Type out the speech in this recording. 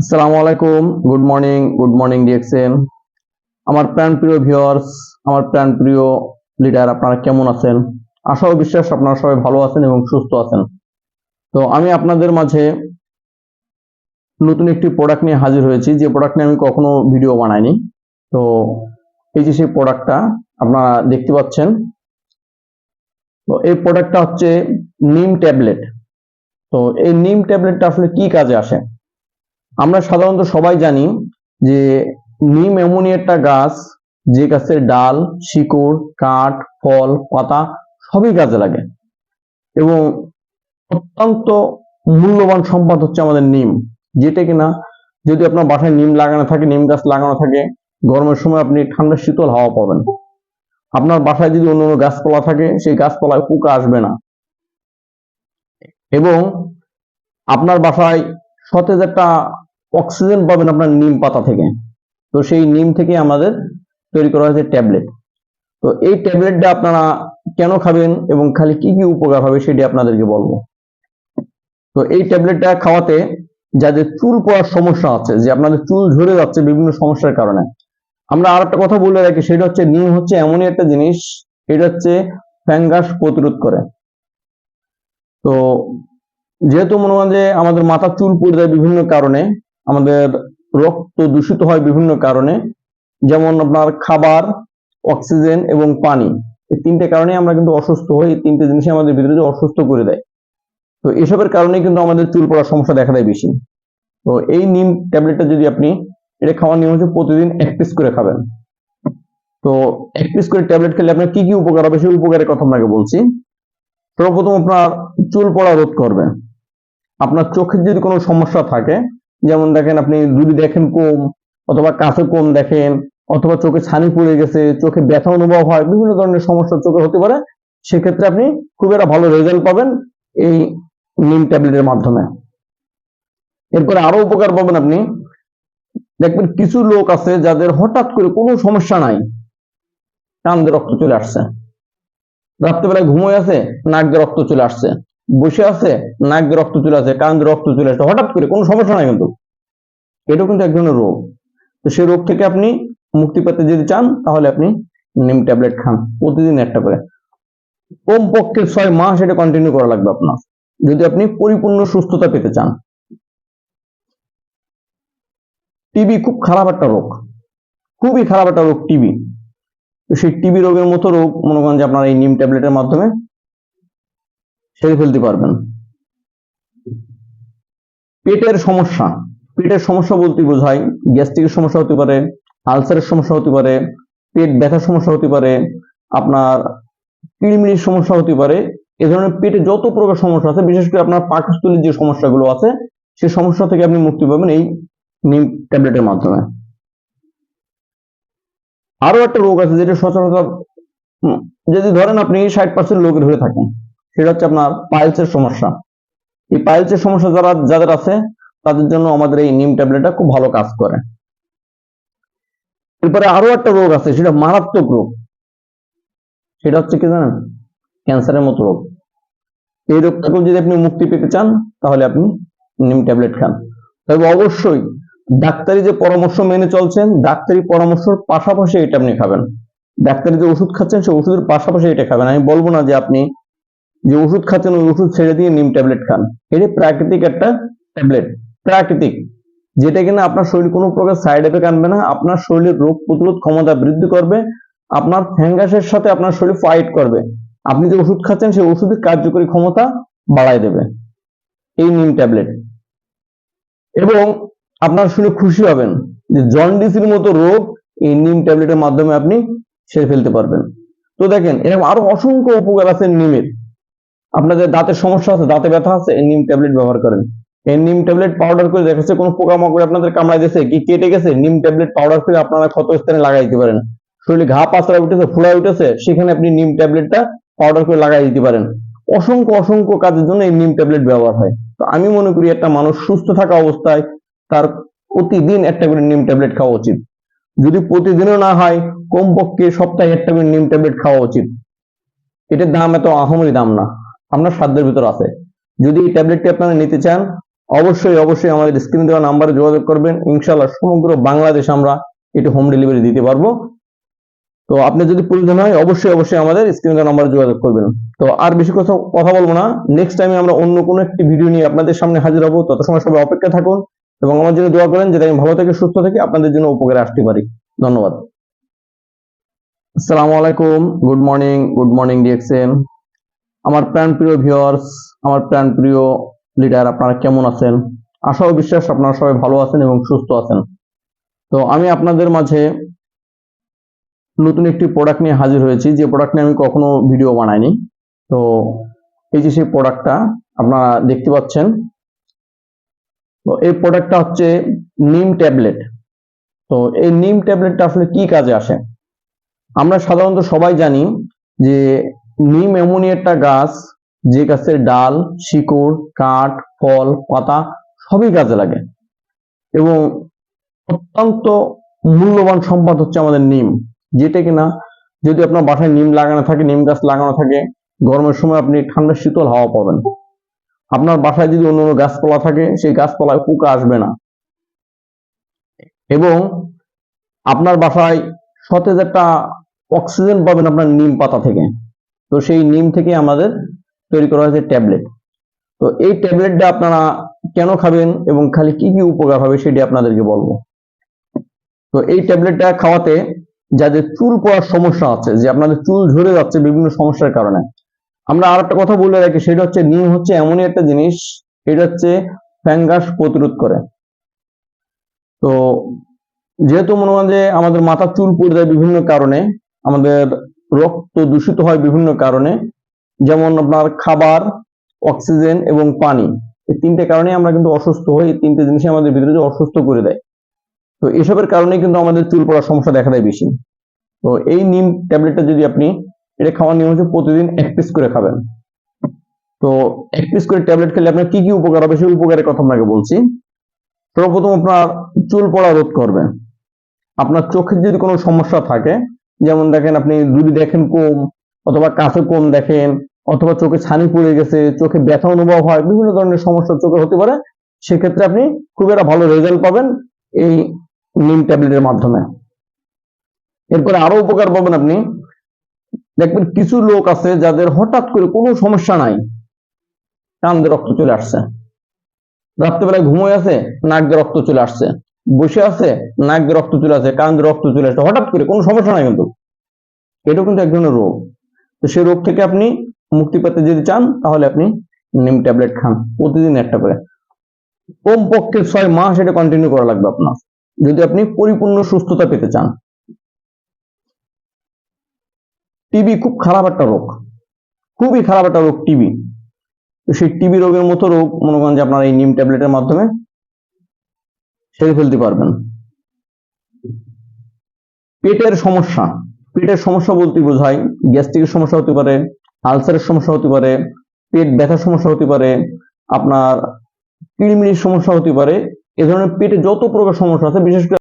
আসসালামু আলাইকুম। Good morning good morning DXN আমার প্রাণ প্রিয় ভিউয়ার্স আমার প্রাণ প্রিয় লিডার আপনারা কেমন আছেন? আশা ও বিশ্বাস আপনারা সবাই ভালো আছেন এবং সুস্থ আছেন। তো আমি আপনাদের মাঝে নতুন একটি প্রোডাক্ট নিয়ে হাজির হয়েছি। যে প্রোডাক্ট নিয়ে আমি কখনো ভিডিও বানাইনি। তো এই যে সেই প্রোডাক্টটা আপনারা দেখতে পাচ্ছেন। তো এই প্রোডাক্টটা হচ্ছে নিম ট্যাবলেট। তো এই নিম ট্যাবলেটটা আসলে কি কাজে আসে? আমরা সাধারণত সবাই জানি যে নিম এমনই একটা গাছ, যে গাছের ডাল, শিকড়, কাঠ, ফল, পাতা সবই কাজে লাগে। এবং অত্যন্ত মূল্যবান সম্পদ হচ্ছে আমাদের নিম। যেটা কিনা যদি আপনার বাসায় নিম লাগানো থাকে, নিম গাছ লাগানো থাকে, গরমের সময় আপনি ঠান্ডা শীতল হাওয়া পাবেন। আপনার বাসায় যদি অন্য অন্য গাছপালা থাকে, সেই গাছপালায় পোকা আসবে না। এবং আপনার বাসায় সতেজ একটা অক্সিজেন পাবেন আপনার নিম পাতা থেকে। তো সেই নিম থেকে আমাদের তৈরি করা হয়েছে ট্যাবলেট। তো এই ট্যাবলেটটা আপনারা কেন খাবেন এবং খালি কি কি উপকার হবে সেটি আপনাদেরকে বলব। তো এই ট্যাবলেটটা খাওয়াতে যাদের চুল পড়ার সমস্যা আছে, যে আপনাদের চুল ঝরে যাচ্ছে বিভিন্ন সমস্যার কারণে। আমরা আর একটা কথা বলে রাখি, সেটা হচ্ছে নিম হচ্ছে এমনই একটা জিনিস, এটা হচ্ছে ফ্যাঙ্গাস প্রতিরোধ করে। তো যেহেতু মনে হয় যে আমাদের মাথার চুল পড়ে যায় বিভিন্ন কারণে আমাদের রক্ত দূষিত হয় বিভিন্ন কারণে, যেমন আপনার খাবার, অক্সিজেন এবং পানি। এই তিনটে কারণে আমরা কিন্তু অসুস্থ হই, এই তিনটে জিনিসই আমাদের ভিতরে অসুস্থ করে দেয়। তো এসবের কারণে কিন্তু আমাদের চুল পড়ার সমস্যা দেখা দেয় বেশি। তো এই নিম ট্যাবলেটটা যদি আপনি, এটা খাওয়ার নিয়ম হচ্ছে প্রতিদিন এক পিস করে খাবেন। তো এক পিস করে ট্যাবলেট খেলে আপনার কি কি উপকার হবে সেই উপকারের কথা আপনাকে বলছি। সর্বপ্রথম আপনার চুল পড়া রোধ করবে। আপনার চোখের যদি কোনো সমস্যা থাকে যেমন দেখেন আপনি যদি দেখেন কম, অথবা কাছে কম দেখেন, অথবা চোখে ছানি পড়ে গেছে, চোখে ব্যথা অনুভব হয়, বিভিন্ন ধরনের সমস্যা চোখে হতে পারে, সেক্ষেত্রে আপনি খুব একটা ভালো রেজাল্ট পাবেন এই নিম ট্যাবলেটের মাধ্যমে। এরপরে আরও উপকার পাবেন আপনি। দেখবেন কিছু লোক আছে যাদের হঠাৎ করে কোনো সমস্যা নাই কান রক্ত চলে আসছে। রাত্রেবেলায় ঘুমোয় আছে, নাক দিয়ে রক্ত চলে আসছে। বসে আছে, নাক রক্ত চলে আসছে কান রক্ত চলে আসছে হঠাৎ করে কোনো সমস্যা নাই কিন্তু। এটাও কিন্তু এক ধরনের রোগ। তো সেই রোগ থেকে আপনি মুক্তি পেতে যদি চান, তাহলে আপনি নিম ট্যাবলেট খান, প্রতিদিন একটা করে। কমপক্ষে ছয় মাস এটা কন্টিনিউ করা লাগবে আপনার। যদি আপনি পরিপূর্ণ সুস্থতা পেতে চান। টিবি খুব খারাপ একটা রোগ। খুবই খারাপ একটা রোগ টিবি। তো সেই টিবি রোগের মতো রোগ, মনে করেন যে আপনার এই নিম ট্যাবলেটের মাধ্যমে সেরে ফেলতে পারবেন। পেটের সমস্যা। পেটের সমস্যা বলতে বোঝায় গ্যাস্ট্রিকের সমস্যা হতে পারে, আলসারের সমস্যা হতে পারে, পেট ব্যথার সমস্যা হতে পারে, আপনার কিড়মিড়ির সমস্যা হতে পারে। এ ধরনের পেটে যত প্রকার সমস্যা আছে, বিশেষ করে আপনার পাকস্থলীর যে সমস্যাগুলো আছে সেই সমস্যা থেকে আপনি মুক্তি পাবেন এই নিম ট্যাবলেটের মাধ্যমে। আরও একটা রোগ আছে যেটা সচরাচর যদি ধরেন আপনি ষাট পার্সেন্ট লোকের হয়ে থাকেন। সেটা হচ্ছে আপনার পাইলসের সমস্যা। এই পাইলসের সমস্যা যারা, যাদের আছে, তাদের জন্য আমাদের এই নিম ট্যাবলেটটা খুব ভালো কাজ করে। এরপরে আরও একটা রোগ আছে, সেটা মারাত্মক রোগ। সেটা হচ্ছে কি জানেন? ক্যান্সারের মতো রোগ। এই রোগ থেকেও যদি আপনি মুক্তি পেতে চান, তাহলে আপনি নিম ট্যাবলেট খান। তবে অবশ্যই ডাক্তারি যে পরামর্শ মেনে চলছেন, ডাক্তারি পরামর্শের পাশাপাশি এটা আপনি খাবেন। ডাক্তারি যে ওষুধ খাচ্ছেন, সেই ওষুধের পাশাপাশি এটা খাবেন। আমি বলব না যে আপনি যে ওষুধ খাচ্ছেন, ওই ওষুধ ছেড়ে দিয়ে নিম ট্যাবলেট খান। এটা প্রাকৃতিক একটা ট্যাবলেট। প্রাকৃতিক। যেটা কিনা আপনার শরীর কোনো প্রকার সাইড এফেক্ট আনবে না, আপনার শরীরের রোগ প্রতিরোধ ক্ষমতা বৃদ্ধি করবে, আপনার ফ্যাঙ্গাসের সাথে আপনার শরীর ফাইট করবে। আপনি যে ওষুধ খাচ্ছেন, সেই ওষুধের কার্যকরী ক্ষমতা বাড়ায় দেবে এই নিম ট্যাবলেট। এবং আপনার শুনে খুশি হবেন যে জন্ডিসের মতো রোগ এই নিম ট্যাবলেটের মাধ্যমে আপনি সেরে ফেলতে পারবেন। তো দেখেন, এরকম আরও অসংখ্য উপকার আছে নিমের। আপনাদের দাঁতের সমস্যা আছে, দাঁতে ব্যথা আছে, এই নিম ট্যাবলেট ব্যবহার করেন। এই নিম ট্যাবলেট পাউডার করে দেখাচ্ছে, কোনো পোকামাকড় আপনাদের কামড়াই দিয়েছে, কি কেটে গেছে, নিম ট্যাবলেট পাউডার করে আপনারা ক্ষত স্থানে লাগাই দিতে পারেন। শরীরে ঘা পাতলা উঠেছে, ফুলা উঠেছে, সেখানে আপনি নিম ট্যাবলেটটা পাউডার করে লাগাই দিতে পারেন। অসংখ্য অসংখ্য কাজের জন্য এই নিম ট্যাবলেট ব্যবহার হয়। তো আমি মনে করি একটা মানুষ সুস্থ থাকা অবস্থায় তার প্রতিদিন একটা করে নিম ট্যাবলেট খাওয়া উচিত। যদি প্রতিদিনও না হয়, কমপক্ষে সপ্তাহে একটা করে নিম ট্যাবলেট খাওয়া উচিত। এটার দাম এত আহামরি দাম না। আপনার সাধ্যের ভিতর আছে। যদি এই ট্যাবলেটটি আপনারা নিতে চান, অবশ্যই অবশ্যই আমাদের স্ক্রিন দেওয়া নাম্বারে যোগাযোগ করবেন। ইনশাল্লাহ সমগ্র বাংলাদেশে আমরা এটি হোম ডেলিভারি দিতে পারব। তো আপনি যদি প্রয়োজন হয়, অবশ্যই অবশ্যই আমাদের স্ক্রিন দেওয়া নাম্বারে যোগাযোগ করবেন। তো আর বেশি কথা কথা বলব না। নেক্সট টাইমে আমরা অন্য কোনো একটি ভিডিও নিয়ে আপনাদের সামনে হাজির হব। তত সময় সবাই অপেক্ষা থাকুন এবং আমার জন্য দোয়া করেন যাতে আমি ভালো থেকে, সুস্থ থেকে আপনাদের জন্য উপকারে আসতে পারি। ধন্যবাদ। আসসালামু আলাইকুম। Good morning good morning DXM আমার প্রাণ প্রিয় ভিউয়ার্স আমার প্রাণ প্রিয় লিডার আপনারা কেমন আছেন? আশা ও বিশ্বাস আপনারা সবাই ভালো আছেন এবং সুস্থ আছেন। তো আমি আপনাদের মাঝে নতুন একটি প্রোডাক্ট নিয়ে হাজির হয়েছি। যে প্রোডাক্ট নিয়ে আমি কখনো ভিডিও বানাইনি। তো এই যে সেই প্রোডাক্টটা আপনারা দেখতে পাচ্ছেন। তো এই প্রোডাক্টটা হচ্ছে নিম ট্যাবলেট। তো এই নিম ট্যাবলেটটা আসলে কি কাজে আসে? আমরা সাধারণত সবাই জানি যে নিম এমনই একটা গাছ, যে গাছের ডাল, শিকড়, কাঠ, ফল, পাতা সবই কাজে লাগে। এবং অত্যন্ত মূল্যবান সম্পদ হচ্ছে আমাদের নিম। যেটা কিনা যদি আপনার বাসায় নিম লাগানো থাকে, নিম গাছ লাগানো থাকে, গরমের সময় আপনি ঠান্ডা শীতল হাওয়া পাবেন। আপনার বাসায় যদি অন্য অন্য গাছপালা থাকে, সেই গাছপালায় পোকা আসবে না। এবং আপনার বাসায় সতেজ একটা অক্সিজেন পাবেন আপনার নিম পাতা থেকে। তো সেই নিম থেকে আমাদের তৈরি করা হয়েছে ট্যাবলেট। তো এই ট্যাবলেটটা আপনারা কেন খাবেন এবং খালি কি কি উপকার হবে সেটি আপনাদেরকে বলব। তো এই ট্যাবলেটটা খাওয়াতে যাদের চুল পড়ার সমস্যা আছে, যে আপনাদের চুল ঝরে যাচ্ছে বিভিন্ন সমস্যার কারণে, আমরা আর একটা কথা বলে রাখি, সেটা হচ্ছে নিম হচ্ছে এমনই একটা জিনিস, এটা হচ্ছে ফ্যাঙ্গাস প্রতিরোধ করে। তো যেহেতু মনে হয় যে আমাদের মাথার চুল পড়ে যায় বিভিন্ন কারণে, আমাদের রক্ত দূষিত হয় বিভিন্ন কারণে, যেমন আপনার খাবার, অক্সিজেন এবং পানি। এই তিনটে কারণে আমরা কিন্তু অসুস্থ হই, এই তিনটে জিনিসই আমাদের ভিতরে অসুস্থ করে দেয়। তো এসবের কারণে কিন্তু আমাদের চুল পড়ার সমস্যা দেখা দেয় বেশি। তো এই নিম ট্যাবলেটটা যদি আপনি, এটা খাওয়ার নিয়ম হচ্ছে প্রতিদিন এক পিস করে খাবেন। তো এক পিস করে ট্যাবলেট খেলে আপনার কি কি উপকার হবে সেই উপকারের কথা আপনাকে বলছি। সর্বপ্রথম আপনার চুল পড়া রোধ করবে। আপনার চোখের যদি কোনো সমস্যা থাকে যেমন দেখেন আপনি যদি দেখেন কম, অথবা কাছে কম দেখেন, অথবা চোখে ছানি পড়ে গেছে, চোখে ব্যথা অনুভব হয়, বিভিন্ন ধরনের সমস্যা চোখে হতে পারে, সেক্ষেত্রে আপনি খুব একটা ভালো রেজাল্ট পাবেন এই নিম ট্যাবলেটের মাধ্যমে। এরপরে আরও উপকার পাবেন আপনি। দেখবেন কিছু লোক আছে যাদের হঠাৎ করে কোনো সমস্যা নাই, কান দিয়ে রক্ত চলে আসছে। রাত্রেবেলায় ঘুমোয় আছে, নাক দিয়ে রক্ত চলে আসছে। বসে আছে, নাক রক্ত চলে আসছে কান রক্ত চলে আসছে হঠাৎ করে কোনো সমস্যা নাই কিন্তু। এটাও কিন্তু এক ধরনের রোগ। তো সেই রোগ থেকে আপনি মুক্তি পেতে যদি চান, তাহলে আপনি নিম ট্যাবলেট খান, প্রতিদিন একটা করে। কমপক্ষে ছয় মাস এটা কন্টিনিউ করা লাগবে আপনার, যদি আপনি পরিপূর্ণ সুস্থতা পেতে চান। টিবি খুব খারাপ একটা রোগ, খুবই খারাপ একটা রোগ টিবি। তো সেই টিবি রোগের মতো রোগ, মনে করেন যে আপনার এই নিম ট্যাবলেটের মাধ্যমে সেরে ফেলতে পারবেন। পেটের সমস্যা। পেটের সমস্যা বলতে বোঝায় গ্যাস্ট্রিকের সমস্যা হতে পারে, আলসারের সমস্যা হতে পারে, পেট ব্যথার সমস্যা হতে পারে, আপনার কিড়মিড়ির সমস্যা হতে পারে, এ ধরনের পেটে যত প্রকার সমস্যা আছে, বিশেষ করে